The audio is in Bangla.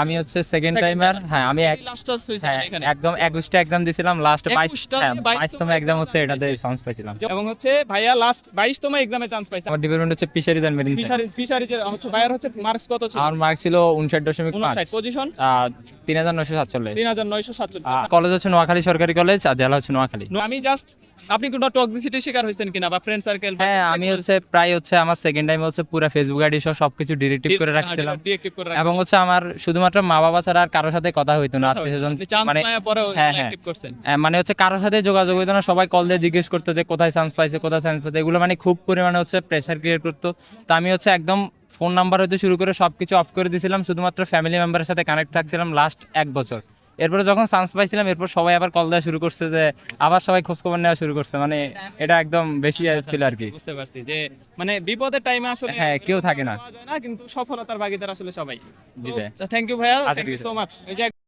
আমি হচ্ছে সেকেন্ড টাইমার হ্যাঁ আমি হ্যাঁ এখানে। একদম একুশটা এক্সাম দিছিলাম লাস্ট বাইশতম এক্সাম হচ্ছে এটাতে চান্স পাইছিলাম। এবং হচ্ছে ভাইয়া লাস্ট বাইশতম এক্সামে চান্স পাইছে আমার ডিপার্টমেন্ট হচ্ছে fisheries and marine fisheries fisheries হচ্ছে ভাইয়ার হচ্ছে মার্কস কত ছিল? আমার মার্কস ছিল উনষাট দশমিক পজিশন তিন হাজার নশো সাতচল্লিশ। তিন হাজার নয়শো সাতচল্লিশ। কলেজ হচ্ছে নোয়াখালী সরকারি কলেজ আর জেলা হচ্ছে নোয়াখালী। আমি জাস্ট আপনি কোনো টক্সিসিটির শিকার হয়েছেন কিনা বা ফ্রেন্ড সার্কেল হ্যাঁ আমি হচ্ছে প্রায় হচ্ছে আমার সেকেন্ড টাইম হচ্ছে পুরো ফেসবুক আইডি সহ সবকিছু ডিরেক্টিভ করে রাখছিলাম। ডিএক্টিভ করে রাখছেন এবং হচ্ছে আমার শুধুমাত্র মা বাবা ছাড়া আর কারোর সাথে কথা হইতো না আত্মীয় স্বজন মানে হ্যাঁ, হ্যাঁ। করছেন। আহ, মানে হচ্ছে কারোর সাথে যোগাযোগ হইতো না সবাই কল দিয়ে জিজ্ঞেস করতো যে কোথায় চান্স পাইছে কোথায় চান্স পাইছে এগুলো মানে খুব পরিমাণে হচ্ছে প্রেশার ক্রিয়েট করতো। তো আমি হচ্ছে একদম ফোন নাম্বার হতে শুরু করে সব কিছু অফ করে দিয়েছিলাম শুধুমাত্র ফ্যামিলি মেম্বারের সাথে কানেক্ট থাকছিলাম লাস্ট এক বছর। এরপরে যখন চান্স পাইছিলাম এরপর সবাই আবার কল দেওয়া শুরু করছে যে আবার সবাই খোঁজখবর নেওয়া শুরু করছে। মানে এটা একদম বেশি ছিল আর কি। বুঝতে পারছি যে মানে বিপদের টাইমে আসলে হ্যাঁ কেউ থাকে না। কিন্তু সফলতার ভাগিদার আসলে সবাই। জি থ্যাংক ইউ ভাইয়া আচ্ছা, থ্যাংক ইউ সো মাচ